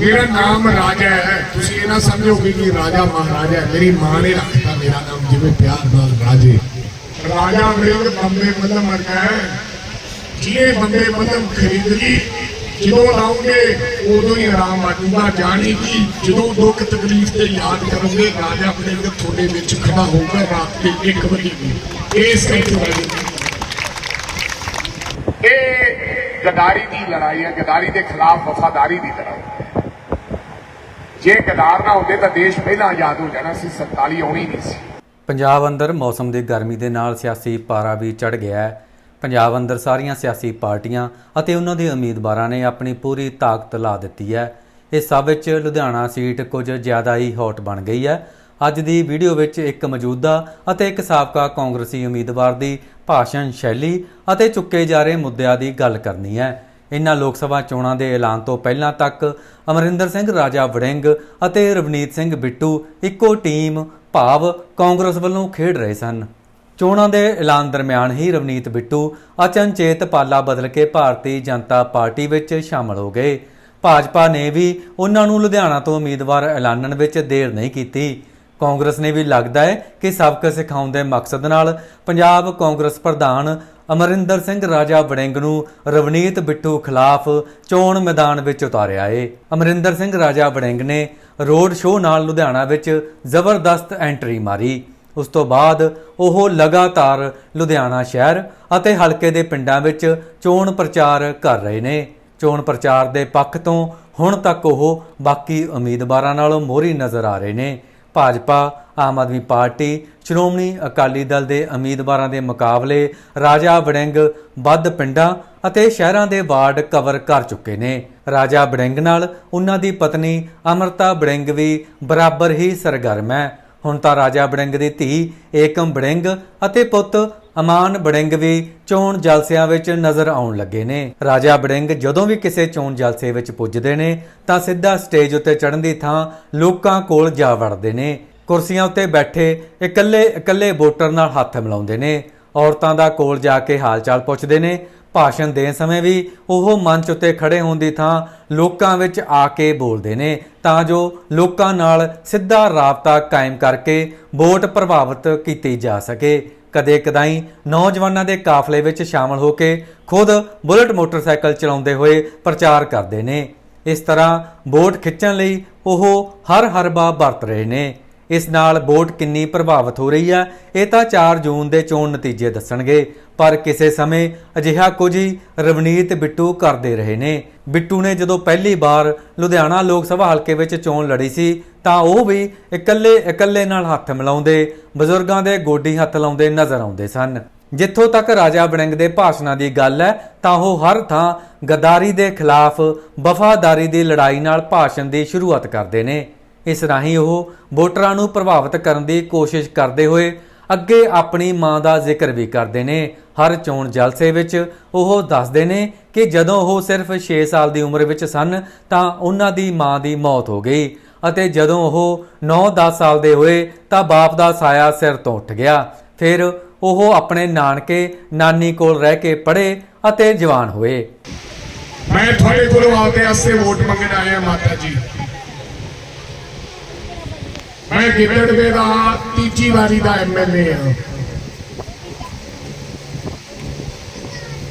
ਮੇਰਾ ਨਾਮ ਰਾਜਾ ਹੈ। ਤੁਸੀਂ ਇਹ ਨਾ ਸਮਝੋਗੇ ਕਿ ਰਾਜਾ ਮਹਾਰਾਜਾ ਮੇਰੀ ਮਾਂ ਨੇ ਰੱਖਤਾ ਮੇਰਾ ਨਾਮ, ਜਿਵੇਂ ਪਿਆਰ ਨਾਲ ਰਾਜੇ। ਰਾਜਾ ਮੇਰੇ ਬੰਬੇ ਮੱਲਮ ਵਰਗਾ ਹੈ। ਜਿਹਨੇ ਬੰਬੇ ਮੱਲਮ ਖਰੀਦ ਲਈ, ਜਦੋਂ ਲਾਉਂਗੇ ਉਦੋਂ ਹੀ ਆਰਾਮ ਆਜੂਗਾ ਜਾਣੀ ਕਿ ਜਦੋਂ ਦੁੱਖ ਤਕਲੀਫ ਤੇ ਯਾਦ ਕਰੋਗੇ, ਰਾਜਾ ਆਪਣੇ ਤੁਹਾਡੇ ਵਿੱਚ ਖੜਾ ਹੋਊਗਾ ਰਾਤ ਦੇ 1 ਵਜੇ ਵੀ। ਇਸ ਕਰਕੇ ਰਾਜੇ ਇਹ ਗਦਾਰੀ ਦੀ ਲੜਾਈ ਹੈ। ਗਦਾਰੀ ਦੇ ਖਿਲਾਫ ਵਫਾਦਾਰੀ ਦੀ ਲੜਾਈ ਜੇ ਗਦਾਰ ਨਾ ਹੁੰਦੇ ਤਾਂ ਦੇਸ਼ ਪਹਿਲਾਂ ਆਜ਼ਾਦ ਹੋ ਜਾਣਾ ਸੀ 47 ਆਉਣੀ ਨਹੀਂ ਸੀ। ਪੰਜਾਬ ਅੰਦਰ ਮੌਸਮ ਦੀ ਗਰਮੀ ਦੇ ਨਾਲ ਸਿਆਸੀ ਪਾਰਾ ਵੀ ਚੜ ਗਿਆ ਹੈ। ਪੰਜਾਬ ਅੰਦਰ ਸਾਰੀਆਂ ਸਿਆਸੀ ਪਾਰਟੀਆਂ ਅਤੇ ਉਹਨਾਂ ਦੇ ਉਮੀਦਵਾਰਾਂ ਨੇ ਆਪਣੀ ਪੂਰੀ ਤਾਕਤ ਲਾ ਦਿੱਤੀ ਹੈ। ਇਸ ਸਭ ਵਿੱਚ ਲੁਧਿਆਣਾ ਸੀਟ ਕੁਝ ਜ਼ਿਆਦਾ ਹੀ ਹੌਟ ਬਣ ਗਈ ਹੈ। ਅੱਜ ਦੀ ਵੀਡੀਓ ਵਿੱਚ ਇੱਕ ਮੌਜੂਦਾ ਅਤੇ ਇੱਕ ਸਾਬਕਾ ਕਾਂਗਰਸੀ ਉਮੀਦਵਾਰ ਦੀ ਭਾਸ਼ਣ ਸ਼ੈਲੀ ਅਤੇ ਚੁੱਕੇ ਜਾ ਰਹੇ ਮੁੱਦਿਆਂ ਦੀ ਗੱਲ ਕਰਨੀ ਹੈ। ਇਨ੍ਹਾਂ ਲੋਕ ਸਭਾ ਚੋਣਾਂ ਦੇ ਐਲਾਨ ਤੋਂ ਪਹਿਲਾਂ ਤੱਕ ਅਮਰਿੰਦਰ ਸਿੰਘ, ਰਾਜਾ ਵੜਿੰਗ ਅਤੇ ਰਵਨੀਤ ਸਿੰਘ ਬਿੱਟੂ ਇੱਕੋ ਟੀਮ ਭਾਵ ਕਾਂਗਰਸ ਵੱਲੋਂ ਖੇਡ ਰਹੇ ਸਨ। ਚੋਣਾਂ ਦੇ ਐਲਾਨ ਦਰਮਿਆਨ ਹੀ ਰਵਨੀਤ ਬਿੱਟੂ ਅਚਨਚੇਤ ਪਾਲਾ ਬਦਲ ਕੇ ਭਾਰਤੀ ਜਨਤਾ ਪਾਰਟੀ ਵਿੱਚ ਸ਼ਾਮਲ ਹੋ ਗਏ। ਭਾਜਪਾ ਨੇ ਵੀ ਉਹਨਾਂ ਨੂੰ ਲੁਧਿਆਣਾ ਤੋਂ ਉਮੀਦਵਾਰ ਐਲਾਨਣ ਵਿੱਚ ਦੇਰ ਨਹੀਂ ਕੀਤੀ। ਕਾਂਗਰਸ ਨੇ ਵੀ ਲੱਗਦਾ ਹੈ ਕਿ ਸਬਕ ਸਿਖਾਉਣ ਦੇ ਮਕਸਦ ਨਾਲ ਪੰਜਾਬ ਕਾਂਗਰਸ ਪ੍ਰਧਾਨ ਅਮਰਿੰਦਰ ਸਿੰਘ ਰਾਜਾ ਵੜਿੰਗ ਨੂੰ ਰਵਨੀਤ ਬਿੱਟੂ ਖਿਲਾਫ ਚੋਣ ਮੈਦਾਨ ਵਿੱਚ ਉਤਾਰਿਆ ਏ। ਅਮਰਿੰਦਰ ਸਿੰਘ ਰਾਜਾ ਵੜਿੰਗ ਨੇ ਰੋਡ ਸ਼ੋਅ ਨਾਲ ਲੁਧਿਆਣਾ ਵਿੱਚ ਜ਼ਬਰਦਸਤ ਐਂਟਰੀ ਮਾਰੀ। ਉਸ ਤੋਂ ਬਾਅਦ ਉਹ ਲਗਾਤਾਰ ਲੁਧਿਆਣਾ ਸ਼ਹਿਰ ਅਤੇ ਹਲਕੇ ਦੇ ਪਿੰਡਾਂ ਵਿੱਚ ਚੋਣ ਪ੍ਰਚਾਰ ਕਰ ਰਹੇ ਨੇ। ਚੋਣ ਪ੍ਰਚਾਰ ਦੇ ਪੱਖ ਤੋਂ ਹੁਣ ਤੱਕ ਉਹ ਬਾਕੀ ਉਮੀਦਵਾਰਾਂ ਨਾਲੋਂ ਮੋਹਰੀ ਨਜ਼ਰ ਆ ਰਹੇ ਨੇ। ਭਾਜਪਾ, ਆਮ ਆਦਮੀ ਪਾਰਟੀ, ਸ਼੍ਰੋਮਣੀ ਅਕਾਲੀ ਦਲ ਦੇ ਉਮੀਦਵਾਰਾਂ ਦੇ ਮੁਕਾਬਲੇ ਰਾਜਾ ਵੜਿੰਗ ਵੱਧ ਪਿੰਡਾਂ ਅਤੇ ਸ਼ਹਿਰਾਂ ਦੇ ਵਾਰਡ ਕਵਰ ਕਰ ਚੁੱਕੇ ਨੇ। ਰਾਜਾ ਵੜਿੰਗ ਨਾਲ ਉਹਨਾਂ ਦੀ ਪਤਨੀ ਅਮਰਤਾ ਵੜਿੰਗ ਵੀ ਬਰਾਬਰ ਹੀ ਸਰਗਰਮ ਹੈ। ਹੁਣ ਤਾਂ ਰਾਜਾ ਵੜਿੰਗ ਦੀ ਧੀ ਏਕਮ ਵੜਿੰਗ ਅਤੇ ਪੁੱਤ ਅਮਾਨ ਬੜਿੰਗ ਵੀ ਚੋਣ ਜਲਸਿਆਂ ਵਿੱਚ ਨਜ਼ਰ ਆਉਣ ਲੱਗੇ ਨੇ। ਰਾਜਾ ਬੜਿੰਗ ਜਦੋਂ ਵੀ ਕਿਸੇ ਚੋਣ ਜਲਸੇ ਵਿੱਚ ਪੁੱਜਦੇ ਨੇ, ਤਾਂ ਸਿੱਧਾ ਸਟੇਜ ਉੱਤੇ ਚੜ੍ਹਨ ਦੀ ਥਾਂ ਲੋਕਾਂ ਕੋਲ ਜਾ ਵੜਦੇ ਨੇ। ਕੁਰਸੀਆਂ ਉੱਤੇ ਬੈਠੇ ਇਕੱਲੇ ਇਕੱਲੇ ਵੋਟਰ ਨਾਲ ਹੱਥ ਮਿਲਾਉਂਦੇ ਨੇ। ਔਰਤਾਂ ਦਾ ਕੋਲ ਜਾ ਕੇ ਹਾਲਚਾਲ ਪੁੱਛਦੇ ਨੇ। ਭਾਸ਼ਣ ਦੇਣ ਸਮੇਂ ਵੀ ਉਹ ਮੰਚ ਉੱਤੇ ਖੜੇ ਹੋਣ ਦੀ ਥਾਂ ਲੋਕਾਂ ਵਿੱਚ ਆ ਕੇ ਬੋਲਦੇ ਨੇ, ਤਾਂ ਜੋ ਲੋਕਾਂ ਨਾਲ ਸਿੱਧਾ ਰਾਬਤਾ ਕਾਇਮ ਕਰਕੇ ਵੋਟ ਪ੍ਰਭਾਵਿਤ ਕੀਤੀ ਜਾ ਸਕੇ। ਕਦੇ ਕਦਾਈ ਨੌਜਵਾਨਾਂ ਦੇ ਕਾਫਲੇ ਵਿੱਚ ਸ਼ਾਮਲ ਹੋ ਕੇ ਖੁਦ ਬੁਲਟ ਮੋਟਰਸਾਈਕਲ ਚਲਾਉਂਦੇ ਹੋਏ ਪ੍ਰਚਾਰ ਕਰਦੇ ਨੇ। ਇਸ ਤਰ੍ਹਾਂ ਵੋਟ ਖਿੱਚਣ ਲਈ ਉਹ ਹਰ ਹਰਬਾ ਵਰਤ ਰਹੇ ਨੇ। ਇਸ ਨਾਲ ਵੋਟ ਕਿੰਨੀ ਪ੍ਰਭਾਵਿਤ ਹੋ ਰਹੀ ਹੈ ਇਹ ਤਾਂ 4 ਜੂਨ ਦੇ ਚੋਣ ਨਤੀਜੇ ਦੱਸਣਗੇ, ਪਰ ਕਿਸੇ ਸਮੇਂ ਅਜਿਹਾ ਕੁਝ ਹੀ ਰਵਨੀਤ ਬਿੱਟੂ ਕਰਦੇ ਰਹੇ ਨੇ। ਬਿੱਟੂ ਨੇ ਜਦੋਂ ਪਹਿਲੀ ਵਾਰ ਲੁਧਿਆਣਾ ਲੋਕ ਸਭਾ ਹਲਕੇ ਵਿੱਚ ਚੋਣ ਲੜੀ ਸੀ ਤਾਂ ਉਹ ਵੀ ਇਕੱਲੇ ਇਕੱਲੇ ਨਾਲ ਹੱਥ ਮਿਲਾਉਂਦੇ, ਬਜ਼ੁਰਗਾਂ ਦੇ ਗੋਡੀ ਹੱਥ ਲਾਉਂਦੇ ਨਜ਼ਰ ਆਉਂਦੇ ਸਨ। ਜਿੱਥੋਂ ਤੱਕ ਰਾਜਾ ਵੜਿੰਗ ਦੇ ਭਾਸ਼ਣਾਂ ਦੀ ਗੱਲ ਹੈ, ਤਾਂ ਉਹ ਹਰ ਥਾਂ ਗਦਾਰੀ ਦੇ ਖਿਲਾਫ ਵਫਾਦਾਰੀ ਦੀ ਲੜਾਈ ਨਾਲ ਭਾਸ਼ਣ ਦੀ ਸ਼ੁਰੂਆਤ ਕਰਦੇ ਨੇ। ਇਸ ਰਾਹੀਂ ਉਹ ਵੋਟਰਾਂ ਨੂੰ ਪ੍ਰਭਾਵਿਤ ਕਰਨ ਦੀ ਕੋਸ਼ਿਸ਼ ਕਰਦੇ ਹੋਏ ਅੱਗੇ ਆਪਣੀ ਮਾਂ ਦਾ ਜ਼ਿਕਰ ਵੀ ਕਰਦੇ ਨੇ। ਹਰ ਚੋਣ ਜਲਸੇ ਵਿੱਚ ਉਹ ਦੱਸਦੇ ਨੇ ਕਿ ਜਦੋਂ ਉਹ ਸਿਰਫ 6 ਸਾਲ ਦੀ ਉਮਰ ਵਿੱਚ ਸਨ, ਤਾਂ ਉਹਨਾਂ ਦੀ ਮਾਂ ਦੀ ਮੌਤ ਹੋ ਗਈ। ਅਤੇ ਜਦੋਂ ਉਹ 9-10 ਸਾਲ ਦੇ ਹੋਏ ਤਾਂ ਬਾਪ ਦਾ ਸਾਇਆ ਸਿਰ ਤੋਂ ਉੱਠ ਗਿਆ। ਫਿਰ ਉਹ ਆਪਣੇ ਨਾਨਕੇ, ਨਾਨੀ ਕੋਲ ਰਹਿ ਕੇ ਪੜ੍ਹੇ ਅਤੇ ਜਵਾਨ ਹੋਏ। ਮੈਂ ਤੁਹਾਡੇ ਕੋਲੋਂ ਆਪਦੇ ਵਾਸਤੇ ਵੋਟ ਮੰਗਣ ਆਇਆ ਮਾਤਾ ਜੀ। ਮੈਂ ਗਿੱਦੜਵੇ ਦਾ ਤੀਜੀ ਵਾਰੀ ਦਾ ਐਮਐਲਏ ਹਾਂ।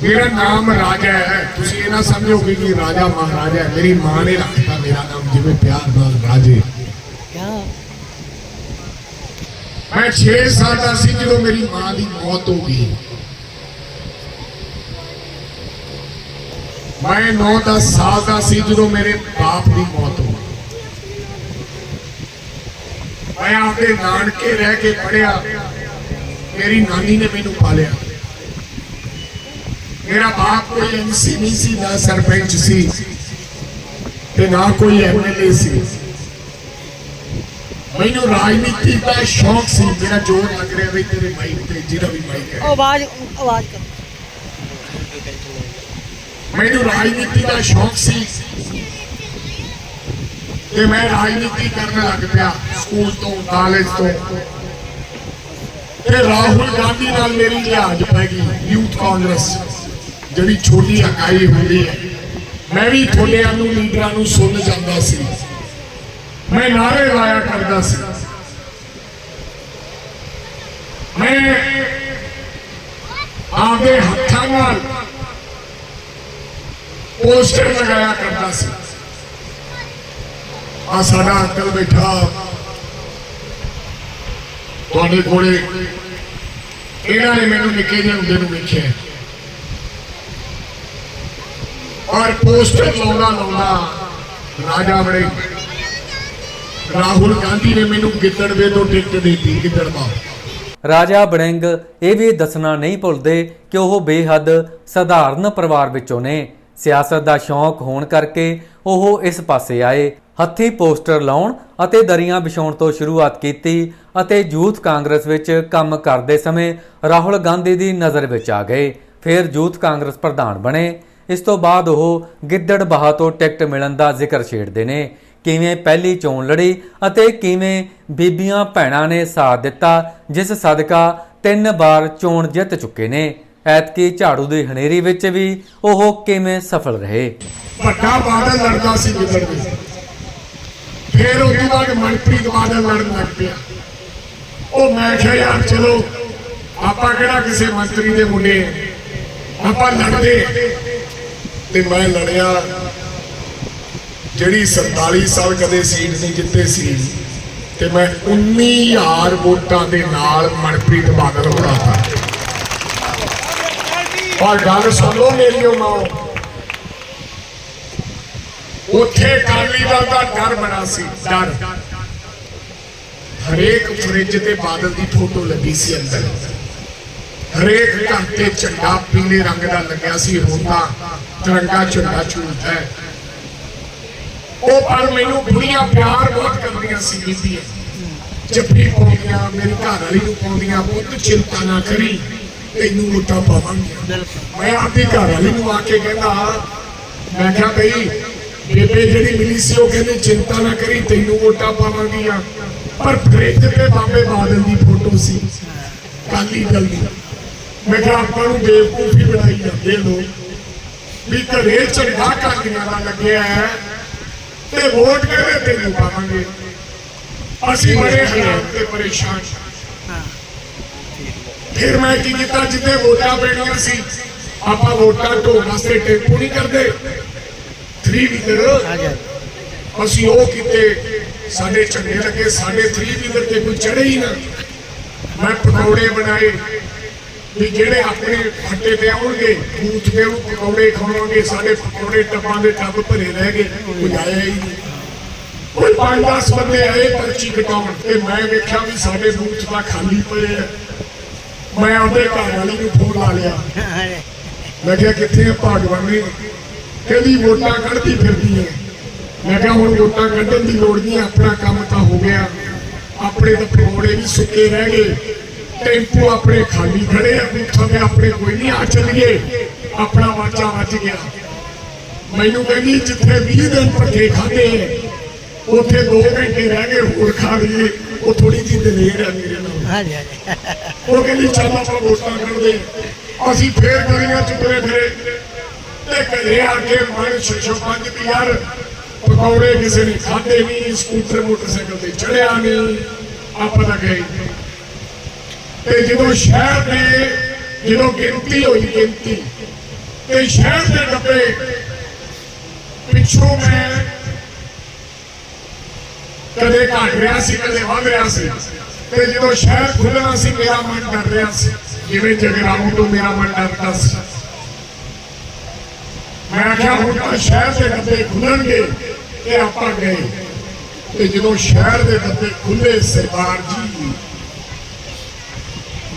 ਮੇਰਾ ਨਾਮ ਰਾਜਾ ਹੈ। ਤੁਸੀਂ ਇਹ ਨਾ ਸਮਝੋਗੇ ਕਿ ਰਾਜਾ ਮਹਾਰਾਜਾ ਮੇਰੀ ਮਾਂ ਨੇ ਰੱਖਤਾ ਮੇਰਾ ਨਾਮ ਜਿਵੇਂ ਪਿਆਰ ਨਾਲ ਰਾਜੇ। ਮੈਂ 6 ਸਾਲ ਦਾ ਸੀ ਜਦੋਂ ਮੇਰੀ ਮਾਂ ਦੀ ਮੌਤ ਹੋ ਗਈ। ਮੈਂ 9-10 ਸਾਲ ਦਾ ਸੀ ਜਦੋਂ ਮੇਰੇ ਬਾਪ ਦੀ ਮੌਤ ਹੋ ਗਈ। ਮੈਂ ਆਪਣੇ ਨਾਨਕੇ ਰਹਿ ਕੇ ਪੜਿਆ ਮੇਰੀ ਨਾਨੀ ਨੇ ਮੈਨੂੰ ਪਾਲਿਆ। ਮੇਰਾ ਬਾਪ ਕੋਈ ਐਮਸੀ ਨਹੀਂ ਸੀ, ਨਾ ਸਰਪੰਚ ਸੀ। ਤੇ ਨਾ ਕੋਈ ਐਮਐਲਏ ਸੀ। ਮੈਨੂੰ ਰਾਜਨੀਤੀ ਦਾ ਸ਼ੌਕ ਸੀ ਮੇਰਾ ਜੋਰ ਲੱਗ ਰਿਹਾ ਵੀ ਤੇਰੇ ਮਾਈਕ ਤੇ ਜਿਹੜਾ ਵੀ ਮਾਈਕ ਹੈ। ਆਵਾਜ਼ ਆਵਾਜ਼ ਕਰ। ਮੈਨੂੰ ਰਾਜਨੀਤੀ ਦਾ ਸ਼ੌਕ ਸੀ। ਤੇ ਮੈਂ ਰਾਜਨੀਤੀ ਕਰਨ ਲੱਗ ਪਿਆ ਸਕੂਲ ਤੋਂ ਕਾਲਜ ਤੋਂ। ਤੇ ਰਾਹੁਲ ਗਾਂਧੀ ਨਾਲ ਮੇਰੀ ਲਿਹਾਜ਼ ਪੈ ਗਈ ਯੂਥ ਕਾਂਗਰਸ। ਜਿਹੜੀ ਛੋਟੀ ਇਕਾਈ ਹੁੰਦੀ ਹੈ। ਮੈਂ ਵੀ ਤੁਹਾਡਿਆਂ ਨੂੰ ਲੀਡਰਾਂ ਨੂੰ ਸੁਣ ਜਾਂਦਾ ਸੀ। ਮੈਂ ਨਾਰੇ ਲਾਇਆ ਕਰਦਾ ਸੀ। ਮੈਂ ਆਪਦੇ ਹੱਥਾਂ ਨਾਲ ਪੋਸਟਰ ਲਗਾਇਆ ਕਰਦਾ ਸੀ। ਆ ਸਾਡਾ ਅੰਕਲ ਬੈਠਾ। ਤੁਹਾਡੇ ਕੋਲੇ ਇਹਨਾਂ ਨੇ ਮੈਨੂੰ ਨਿੱਕੇ ਜਿਹੇ ਹੁੰਦੇ ਨੂੰ ਵੇਖਿਆ? ਔਰ ਪੋਸਟਰ ਲਾਉਂਦਾ ਲਾਉਂਦਾ ਰਾਜਾ ਬੜੇ ਰਾਹੁਲ ਗਾਂਧੀ ਨੇ ਮੈਨੂੰ ਗਿੱਦੜਵੇ ਤੋਂ ਟਿਕਟ ਦਿੱਤੀ ਗਿੱਦੜਵਾ ਰਾਜਾ ਬੜਿੰਗ ਇਹ ਵੀ ਦੱਸਣਾ ਨਹੀਂ ਭੁੱਲਦੇ ਕਿ ਉਹ ਬੇਹੱਦ ਸਧਾਰਨ ਪਰਿਵਾਰ ਵਿੱਚੋਂ ਨੇ। ਸਿਆਸਤ ਦਾ ਸ਼ੌਂਕ ਹੋਣ ਕਰਕੇ ਉਹ ਇਸ ਪਾਸੇ ਆਏ। ਹੱਥੀ ਪੋਸਟਰ ਲਾਉਣ ਅਤੇ ਦਰੀਆਂ ਵਿਛਾਉਣ ਤੋਂ ਸ਼ੁਰੂਆਤ ਕੀਤੀ ਅਤੇ ਯੂਥ ਕਾਂਗਰਸ ਵਿੱਚ ਕੰਮ ਕਰਦੇ ਸਮੇਂ ਰਾਹੁਲ ਗਾਂਧੀ ਦੀ ਨਜ਼ਰ ਵਿੱਚ ਆ ਗਏ। ਫਿਰ ਯੂਥ ਕਾਂਗਰਸ ਪ੍ਰਧਾਨ ਬਣੇ। ਇਸ ਤੋਂ ਬਾਅਦ ਉਹ ਗਿੱਦੜਬਾਹਾ ਤੋਂ ਟਿਕਟ ਮਿਲਣ ਦਾ ਜ਼ਿਕਰ ਛੇੜਦੇ ਨੇ। ਕਿਵੇਂ ਪਹਿਲੀ ਚੋਣ ਲੜੀ ਅਤੇ ਕਿਵੇਂ ਬੀਬੀਆਂ ਭੈਣਾਂ ਨੇ ਸਾਥ ਦਿੱਤਾ, ਜਿਸ ਸਦਕਾ ਤਿੰਨ ਵਾਰ ਚੋਣ ਜਿੱਤ ਚੁੱਕੇ ਨੇ। ਐਤਕੀ ਝਾੜੂ ਦੀ ਹਨੇਰੀ ਵਿੱਚ ਵੀ ਉਹ ਕਿਵੇਂ ਸਫਲ ਰਹੇ? ਵੱਡਾ ਬਾਦਲ ਲੜਦਾ ਸੀ ਗਿੱਦੜਵੇ ਫਿਰ ਉਸ ਤੋਂ ਬਾਅਦ ਮਨਪ੍ਰੀਤ ਬਾਦਲ ਲੜਨ ਲੱਗ ਪਿਆ। ਉਹ ਮੈਂ ਕਿਹਾ, ਯਾਰ ਚਲੋ, ਆਪਾਂ ਕਿਹੜਾ ਕਿਸੇ ਮੰਤਰੀ ਦੇ ਮੁੰਡੇ ਆਪਾਂ ਲੜਦੇ ਤੇ ਮੈਂ ਲੜਿਆ। ਜਿਹੜੀ 47 ਸਾਲ ਕਦੇ ਸੀਟ ਨਹੀਂ ਜਿੱਤੇ ਸੀ, ਤੇ ਮੈਂ 19000 ਵੋਟਾਂ ਦੇ ਨਾਲ ਮਨਪ੍ਰੀਤ ਬਾਦਲ ਹਰਾਤਾ ਔਰ ਗੱਲ ਸੁਣ ਲਓ ਮੇਰੀ ਮਾਂ। ਉੱਥੇ ਕਾਲੀ ਦਲ ਦਾ ਡਰ ਬਣਾ ਸੀ, ਡਰ। ਹਰੇਕ ਫਰਿੱਜ ਤੇ ਬਾਦਲ ਦੀ ਫੋਟੋ ਲੱਗੀ ਸੀ ਅੰਦਰ। ਹਰੇਕ ਘਰ ਤੇ ਝੰਡਾ ਪੀਲੇ ਰੰਗ ਦਾ ਲੱਗਿਆ ਸੀ ਹੁੰਦਾ ਤਿਰੰਗਾ ਝੰਡਾ ਝੂਲਦਾ ਹੈ। ਉਹ ਪਰ ਮੈਨੂੰ ਬੁੜੀਆਂ ਪਿਆਰ ਬਹੁਤ ਕਰਦੀਆਂ ਸੀ, ਬੀਬੀਆਂ। ਜੱਫੀ ਪਾਉਂਦੀਆਂ, ਮੇਰੀ ਘਰ ਵਾਲੀ ਨੂੰ ਪਾਉਂਦੀਆਂ ਬਹੁਤ ਚਿੰਤਾ ਨਾ ਕਰੀ, ਤੈਨੂੰ ਵੋਟਾਂ ਪਾਵਾਂਗੇ। ਮੈਂ ਆਪਣੀ ਘਰ ਵਾਲੀ ਨੂੰ ਆ ਕੇ ਕਹਿੰਦਾ, ਮੈਂ ਕਿਹਾ ਬਈ, ਬੇਬੇ ਜਿਹੜੀ ਮਿਲੀ ਸੀ, ਉਹ ਕਹਿੰਦੀ, ਚਿੰਤਾ ਨਾ ਕਰੀ, ਤੈਨੂੰ ਵੋਟਾਂ ਪਾਵਾਂਗੀਆਂ। ਪਰ ਫ੍ਰਿਜ ਤੇ ਬਾਬੇ ਬਾਦਲ ਦੀ ਫੋਟੋ ਸੀ। ਕਾਲੀ ਦਲ ਦੀ। ਮੈਂ ਕਿਹਾ ਆਪਾਂ ਨੂੰ ਬੇਵਕੂਫੀ ਬਣਾਈ ਜਾਂਦੇ ਲੋਕ। ਵੀ ਘਰੇ ਝੰਡਾ ਕਾਲੀਆਂ ਦਾ ਲੱਗਿਆ ਤੇ ਵੋਟ ਕਹਿੰਦੇ ਤੈਨੂੰ ਪਾਵਾਂਗੇ? ਅਸੀਂ ਬੜੇ ਹਾਲਾਤ ਤੇ ਪਰੇਸ਼ਾਨ ਫਿਰ ਮੈਂ ਕੀ ਕੀਤਾ? ਜਿੱਥੇ ਵੋਟਾਂ ਪੈਣੀਆਂ ਸੀ, ਆਪਾਂ ਵੋਟਾਂ ਢੋਣ ਵਾਸਤੇ ਟੈਂਪੂ ਨਹੀਂ ਕਰਦੇ। 3 ਵੀਲਰ ਅਸੀਂ ਉਹ ਕੀਤੇ, ਸਾਡੇ ਝੰਡੇ ਲੱਗੇ, ਸਾਡੇ 3 ਵੀਲਰ ਤੇ ਕੋਈ ਚੜੇ ਹੀ ਨਾ। ਮੈਂ ਪਕੌੜੇ ਬਣਾਏ ਵੀ ਜਿਹੜੇ ਆਪਣੇ ਫੱਟੇ ਤੇ ਆਉਣਗੇ, ਬੂਥ ਤੇ ਉਹ ਪਕੌੜੇ ਖਾਵਾਂਗੇ, ਸਾਡੇ ਪਕੌੜੇ ਟੱਬਾਂ ਦੇ ਟੱਬ ਭਰੇ ਰਹਿ ਗਏ ਕੋਈ ਆਇਆ ਹੀ ਨਹੀਂ। ਕੋਈ ਪੰਜ 10 ਬੰਦੇ ਆਏ ਪਰਚੀ ਕਟਾਉਣ ਤੇ ਮੈਂ ਵੇਖਿਆ ਵੀ ਸਾਡੇ ਬੂਥ ਤਾਂ ਖਾਲੀ ਪਏ ਆ। ਮੈਂ ਉਹਦੇ ਘਰ ਵਾਲੀ ਨੂੰ ਫੋਨ ਲਾ ਲਿਆ। ਮੈਂ ਕਿਹਾ, ਕਿੱਥੇ ਆ ਭਾਗਵਾਨੀ? ਕਹਿੰਦੀ, ਵੋਟਾਂ ਕੱਢਦੀ ਫਿਰਦੀ ਹੈ ਮੈਂ ਕਿਹਾ, ਹੁਣ ਵੋਟਾਂ ਕੱਢਣ ਦੀ ਲੋੜ ਨਹੀਂ, ਆਪਣਾ ਕੰਮ ਤਾਂ ਹੋ ਗਿਆ। ਆਪਣੇ ਤਾਂ ਪਕੌੜੇ ਵੀ ਸੁੱਕੇ ਰਹਿ ਗਏ। ਟੈਂਪੂ ਆਪਣੇ ਖਾਲੀ ਖੜੇ ਆ ਬੂਥਾਂ ਤੇ ਆਪਣੇ ਕੋਈ ਨਹੀਂ ਆ ਚੱਲੀਏ। ਆਪਣਾ ਵਾਚਾ ਵੱਜ ਗਿਆ। ਮੈਨੂੰ ਕਹਿੰਦੀ ਜਿੱਥੇ 20 ਦਿਨ ਪੱਕੇ ਖਾਦੇ ਉੱਥੇ 2 ਘੰਟੇ ਰਹਿ ਗਏ ਹੋਰ ਖਾ ਲਈਏ। ਉਹ ਥੋੜੀ ਜਿਹੀ ਦਲੇਰ ਆ ਮੇਰੇ ਨਾਲ। ਹਾਂਜੀ ਹਾਂਜੀ। ਉਹ ਕਹਿੰਦੀ ਚੱਲ ਆਪਾਂ ਵੋਟਾਂ ਕਰਦੇ ਅਸੀਂ ਫੇਰ ਗਲੀਆਂ ਚ ਤੁਰੇ ਫਿਰੇ। ਤੇ ਘਰੇ ਆ ਕੇ ਮਨ ਛੇ ਪੰਜ ਵੀ ਯਾਰ। ਪਕੌੜੇ ਕਿਸੇ ਨੇ ਖਾਦੇ ਨਹੀਂ ਸਕੂਟਰ ਮੋਟਰਸਾਈਕਲ ਤੇ ਚੜਿਆ ਨਹੀਂ। ਆਪਾਂ ਤਾਂ ਗਏ। ਤੇ ਜਦੋਂ ਸ਼ਹਿਰ ਦੇ ਜਦੋਂ ਗਿਣਤੀ ਹੋਈ ਗਿਣਤੀ, ਤੇ ਸ਼ਹਿਰ ਦੇ ਡੱਬੇ ਪਿੱਛੋਂ ਮੈਂ ਕਦੇ ਘਟ ਰਿਹਾ ਸੀ, ਕਦੇ ਵੱਧ ਰਿਹਾ ਸੀ, ਤੇ ਜਦੋਂ ਸ਼ਹਿਰ ਖੁੱਲਣਾ ਸੀ, ਮੇਰਾ ਮਨ ਡਰ ਰਿਹਾ ਸੀ, ਜਿਵੇਂ ਜਗਰਾਉਂ ਤੋਂ ਮੇਰਾ ਮਨ ਡਰਦਾ ਸੀ। ਮੈਂ ਆਖਿਆ ਹੁਣ ਤਾਂ ਸ਼ਹਿਰ ਦੇ ਡੱਬੇ ਖੁੱਲਣਗੇ ਤੇ ਆਪਾਂ ਗਏ, ਤੇ ਜਦੋਂ ਸ਼ਹਿਰ ਦੇ ਡੱਬੇ ਖੁੱਲੇ ਸਰਦਾਰ ਜੀ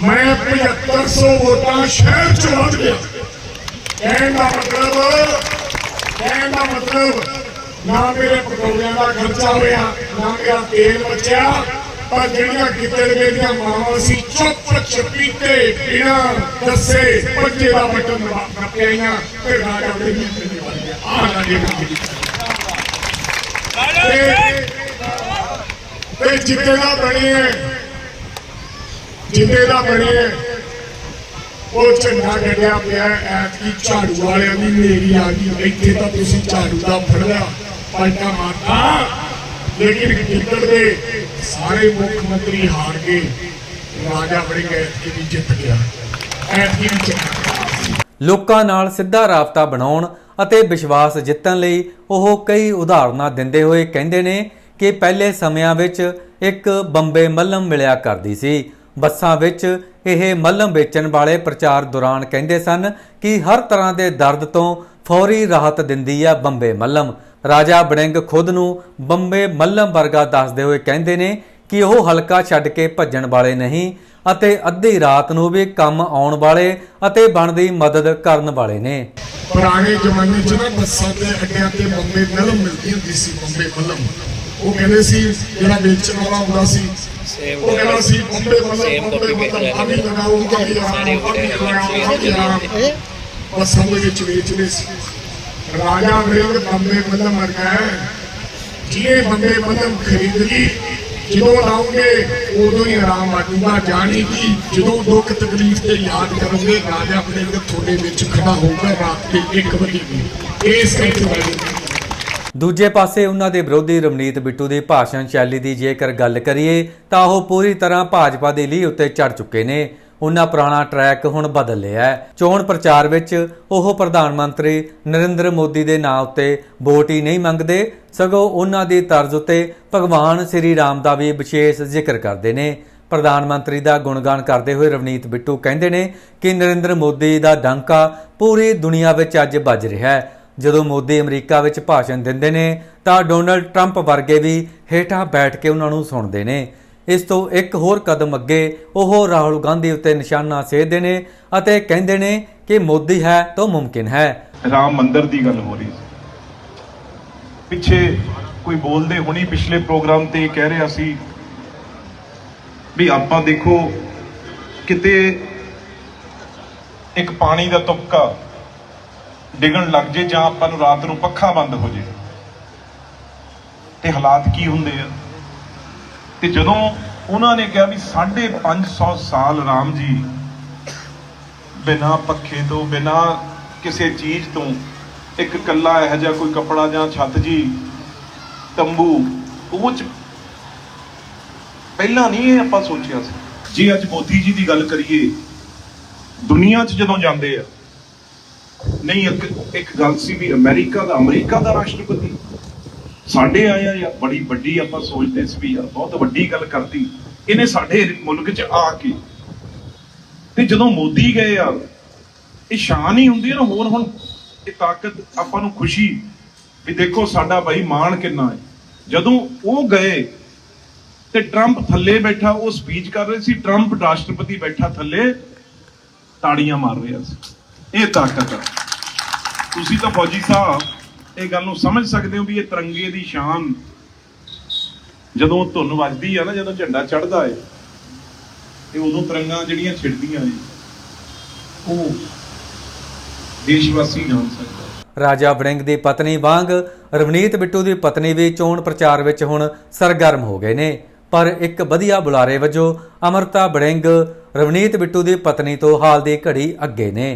ਮੈਂ 7500 ਵੋਟਾਂ ਸ਼ਹਿਰ ਚ ਵੱਧ ਗਿਆ। ਕਹਿਣ ਦਾ ਮਤਲਬ, ਕਹਿਣ ਦਾ ਮਤਲਬ, ਨਾ ਮੇਰੇ ਪਕੌੜਿਆਂ ਦਾ ਖਰਚਾ ਹੋਇਆ, ਨਾ ਮੇਰਾ ਤੇਲ ਬਚਿਆ, ਪਰ ਜਿਹੜੀਆਂ ਕਿਤੇ ਦੀਆਂ ਮਾਵਾਂ ਸੀ ਚੁੱਪ ਚਪੀਤੇ ਬਿਨਾ ਦੱਸੇ ਪੰਜੇ ਦਾ ਬਟਨ ਨੱਪਿਆਈਆਂ ਤੇ ਰਾਜਾ ਦੇ ਮਿੱਤਰ ਬਣ ਗਿਆ। ਆ ਰਾਜੇ ਦੀ ਤੇ ਜਿੱਤੇ ਦਾ ਬਣੇ ਹੈ। ਜਿੱਤੇ ਦਾ ਬਣੇ ਉਹ ਝੰਡਾ ਗੱਡਿਆ ਪਿਆ ਐਤਕੀ ਝਾੜੂ ਵਾਲਿਆਂ ਦੀ ਨੇਰੀ ਆ ਗਈ। ਇੱਥੇ ਤਾਂ ਤੁਸੀਂ ਝਾੜੂ ਦਾ ਫੜ ਪਲਟਾ ਮਾਰਤਾ। ਲੇਕਿਨ ਕਿੱਕੜ ਦੇ ਸਾਰੇ ਮੁੱਖ ਮੰਤਰੀ ਹਾਰ ਗਏ, ਰਾਜਾ ਬੜੀ ਐਤਕੀ ਵੀ ਜਿੱਤ ਗਿਆ। ਐਤਕੀ ਵੀ ਜਿੱਤ ਲੋਕਾਂ ਨਾਲ ਸਿੱਧਾ ਰਾਬਤਾ ਬਣਾਉਣ ਅਤੇ ਵਿਸ਼ਵਾਸ ਜਿੱਤਣ ਲਈ ਉਹ ਕਈ ਉਦਾਹਰਨਾਂ ਦਿੰਦੇ ਹੋਏ ਕਹਿੰਦੇ ਨੇ ਕਿ ਪਹਿਲੇ ਸਮਿਆਂ ਵਿੱਚ ਇੱਕ ਬੰਬੇ ਮੱਲਮ ਮਿਲਿਆ ਕਰਦੀ ਸੀ। ਬੱਸਾਂ ਵਿੱਚ ਇਹ ਮੱਲਮ ਵੇਚਣ ਵਾਲੇ ਪ੍ਰਚਾਰ ਦੌਰਾਨ ਕਹਿੰਦੇ ਸਨ ਕਿ ਹਰ ਤਰ੍ਹਾਂ ਦੇ ਦਰਦ ਤੋਂ ਫੌਰੀ ਰਾਹਤ ਦਿੰਦੀ ਹੈ ਬੰਬੇ ਮੱਲਮ। ਰਾਜਾ ਬੜਿੰਗ ਖੁਦ ਨੂੰ ਬੰਬੇ ਮੱਲਮ ਵਰਗਾ ਦੱਸਦੇ ਹੋਏ ਕਹਿੰਦੇ ਨੇ ਕਿ ਉਹ ਹਲਕਾ ਛੱਡ ਕੇ ਭੱਜਣ ਵਾਲੇ ਨਹੀਂ ਅਤੇ ਅੱਧੀ ਰਾਤ ਨੂੰ ਵੀ ਕੰਮ ਆਉਣ ਵਾਲੇ ਅਤੇ ਬਣਦੀ ਮਦਦ ਕਰਨ ਵਾਲੇ ਨੇ। ਪੁਰਾਣੇ ਜ਼ਮਾਨੇ 'ਚ ਨਾ ਬੱਸਾਂ ਤੇ ਅੱਡਿਆਂ ਤੇ ਬੰਬੇ ਮਲਮ ਮਿਲਦੀ ਹੁੰਦੀ ਸੀ, ਬੰਬੇ ਮਲਮ। ਉਹ ਕਹਿੰਦੇ ਸੀ, ਜਿਹੜਾ ਵੇਚਣ ਵਾਲਾ ਹੁੰਦਾ ਸੀ ਵਿੱਚ ਵੇਚਦੇ ਸੀ ਰਾਜਾ ਵਰਿੰਦ ਬੰਬੇ ਮਲਮ ਵਰਗਾ ਹੈ ਜਿਹਨੇ ਬੰਬੇ ਮਲਮ ਖਰੀਦ ਲਈ ਜਦੋਂ ਲਾਉਂਗੇ ਉਦੋਂ ਹੀ ਆਰਾਮ ਆਜੂਗਾ ਜਾਣੀ ਕਿ ਜਦੋਂ ਦੁੱਖ ਤਕਲੀਫ ਤੇ ਯਾਦ ਕਰੋਗੇ ਰਾਜਾ ਵਰਿੰਦ ਤੁਹਾਡੇ ਵਿੱਚ ਖੜਾ ਹੋਊਗਾ ਰਾਤ ਦੇ 1 ਵਜੇ ਵੀ ਇਸ ਕਰਕੇ ਦੂਜੇ ਪਾਸੇ ਉਹਨਾਂ ਦੇ ਵਿਰੋਧੀ ਰਵਨੀਤ ਬਿੱਟੂ ਦੀ ਭਾਸ਼ਣ ਸ਼ੈਲੀ ਦੀ ਜੇਕਰ ਗੱਲ ਕਰੀਏ, ਤਾਂ ਉਹ ਪੂਰੀ ਤਰ੍ਹਾਂ ਭਾਜਪਾ ਦੀ ਲੀਹ ਉੱਤੇ ਚੜ ਚੁੱਕੇ ਨੇ। ਉਹਨਾਂ ਪੁਰਾਣਾ ਟਰੈਕ ਹੁਣ ਬਦਲ ਲਿਆ ਹੈ। ਚੋਣ ਪ੍ਰਚਾਰ ਵਿੱਚ ਉਹ ਪ੍ਰਧਾਨ ਮੰਤਰੀ ਨਰਿੰਦਰ ਮੋਦੀ ਦੇ ਨਾਂ ਉੱਤੇ ਵੋਟ ਹੀ ਨਹੀਂ ਮੰਗਦੇ, ਸਗੋਂ ਉਹਨਾਂ ਦੀ ਤਰਜ਼ ਉੱਤੇ ਭਗਵਾਨ ਸ੍ਰੀ ਰਾਮ ਦਾ ਵੀ ਵਿਸ਼ੇਸ਼ ਜ਼ਿਕਰ ਕਰਦੇ ਨੇ। ਪ੍ਰਧਾਨ ਮੰਤਰੀ ਦਾ ਗੁਣਗਾਨ ਕਰਦੇ ਹੋਏ ਰਵਨੀਤ ਬਿੱਟੂ ਕਹਿੰਦੇ ਨੇ ਕਿ ਨਰਿੰਦਰ ਮੋਦੀ ਦਾ ਡੰਕਾ ਪੂਰੀ ਦੁਨੀਆ ਵਿੱਚ ਅੱਜ ਵੱਜ ਰਿਹਾ ਹੈ। ਜਦੋਂ ਮੋਦੀ ਅਮਰੀਕਾ ਵਿੱਚ ਭਾਸ਼ਣ ਦਿੰਦੇ ਨੇ, ਤਾਂ ਡੋਨਲਡ ਟਰੰਪ ਵਰਗੇ ਵੀ ਹੇਠਾਂ ਬੈਠ ਕੇ ਉਹਨਾਂ ਨੂੰ ਸੁਣਦੇ ਨੇ। ਇਸ ਤੋਂ ਇੱਕ ਹੋਰ ਕਦਮ ਅੱਗੇ, ਉਹ ਰਾਹੁਲ ਗਾਂਧੀ ਉੱਤੇ ਨਿਸ਼ਾਨਾ ਸੇਧਦੇ ਨੇ ਅਤੇ ਕਹਿੰਦੇ ਨੇ ਕਿ ਮੋਦੀ ਹੈ ਤਾਂ ਮੁਮਕਿਨ ਹੈ। ਰਾਮ ਮੰਦਿਰ ਦੀ ਗੱਲ ਹੋ ਰਹੀ ਸੀ। ਪਿੱਛੇ ਕੋਈ ਬੋਲਦੇ ਹੁਣੀ ਪਿਛਲੇ ਪ੍ਰੋਗਰਾਮ ਤੇ ਕਹਿ ਰਿਹਾ ਸੀ ਵੀ ਆਪਾਂ ਦੇਖੋ ਕਿਤੇ ਇੱਕ ਪਾਣੀ ਦਾ ਤੁਪਕਾ ਡਿੱਗਣ ਲੱਗ ਜੇ ਜਾਂ ਆਪਾਂ ਨੂੰ ਰਾਤ ਨੂੰ ਪੱਖਾ ਬੰਦ ਹੋ ਜੇ, ਤੇ ਹਾਲਾਤ ਕੀ ਹੁੰਦੇ ਆ? ਤੇ ਜਦੋਂ ਉਹਨਾਂ ਨੇ ਕਿਹਾ ਵੀ 550 ਸਾਲ ਰਾਮ ਜੀ ਬਿਨਾ ਪੱਖੇ ਤੋਂ, ਬਿਨਾ ਕਿਸੇ ਚੀਜ਼ ਤੋਂ, ਇੱਕ ਕੱਲਾ ਇਹੋ ਜਿਹਾ ਕੋਈ ਕੱਪੜਾ ਜਾਂ ਛੱਤ ਜੀ, ਤੰਬੂ, ਉਹ ਚ ਪਹਿਲਾਂ ਨਹੀਂ ਇਹ ਆਪਾਂ ਸੋਚਿਆ ਸੀ। ਜੇ ਅੱਜ ਮੋਦੀ ਜੀ ਦੀ ਗੱਲ ਕਰੀਏ, ਦੁਨੀਆ 'ਚ ਜਦੋਂ ਜਾਂਦੇ ਆ ਨਹੀਂ, ਇੱਕ ਇੱਕ ਗੱਲ ਸੀ ਵੀ ਅਮਰੀਕਾ ਦਾ ਅਮਰੀਕਾ ਦਾ ਰਾਸ਼ਟਰਪਤੀ ਸਾਡੇ ਆਇਆ ਯਾਰ, ਬੜੀ ਵੱਡੀ ਆਪਾਂ ਸੋਚਦੇ ਸੀ ਵੀ ਯਾਰ, ਬਹੁਤ ਵੱਡੀ ਗੱਲ ਕਰਦੀ ਇਹਨੇ ਸਾਡੇ ਮੁਲਕ 'ਚ ਆ ਕੇ ਤੇ ਜਦੋਂ ਮੋਦੀ ਗਏ ਯਾਰ ਇਹ ਸ਼ਾਨ ਹੀ ਹੁੰਦੀ ਹੈ ਨਾ ਹੋਰ ਹੁਣ, ਇਹ ਤਾਕਤ ਆਪਾਂ ਨੂੰ ਖੁਸ਼ੀ ਵੀ ਦੇਖੋ ਸਾਡਾ ਭਾਈ ਮਾਣ ਕਿੰਨਾ ਹੈ। ਜਦੋਂ ਉਹ ਗਏ ਤੇ ਟਰੰਪ ਥੱਲੇ ਬੈਠਾ, ਉਹ ਸਪੀਚ ਕਰ ਰਹੇ ਸੀ, ਟਰੰਪ ਰਾਸ਼ਟਰਪਤੀ ਬੈਠਾ ਥੱਲੇ, ਤਾੜੀਆਂ ਮਾਰ ਰਿਹਾ ਸੀ। ਇਹ ਤਾਕਤ ਹੈ ਤੁਸੀਂ ਤਾਂ ਫੌਜੀ ਸਾਹਿਬ, ਇਹ ਗੱਲ ਨੂੰ ਸਮਝ ਸਕਦੇ ਹੋ ਵੀ ਇਹ ਤਿਰੰਗੇ ਦੀ ਸ਼ਾਨ ਜਦੋਂ ਧੁਨ ਵੱਜਦੀ ਆ ਨਾ, ਜਦੋਂ ਝੰਡਾ ਚੜਦਾ ਏ, ਤੇ ਉਦੋਂ ਤਿਰੰਗਾ ਜਿਹੜੀਆਂ ਛਿੜਦੀਆਂ ਨੇ ਉਹ ਦੇਸ਼ ਵਾਸੀ ਜਾਣ ਸਕਦਾ। ਰਾਜਾ ਵੜਿੰਗ ਦੀ ਪਤਨੀ ਵਾਂਗ, ਰਵਨੀਤ ਬਿੱਟੂ ਦੀ ਪਤਨੀ ਵੀ ਚੋਣ ਪ੍ਰਚਾਰ ਵਿੱਚ ਹੁਣ ਸਰਗਰਮ ਹੋ ਗਏ ਨੇ। ਪਰ ਇੱਕ ਵਧੀਆ ਬੁਲਾਰੇ ਵਜੋਂ ਅਮਰਤਾ ਬੜਿੰਗ ਰਵਨੀਤ ਬਿੱਟੂ ਦੀ ਪਤਨੀ ਤੋਂ ਹਾਲ ਦੀ ਘੜੀ ਅੱਗੇ ਨੇ।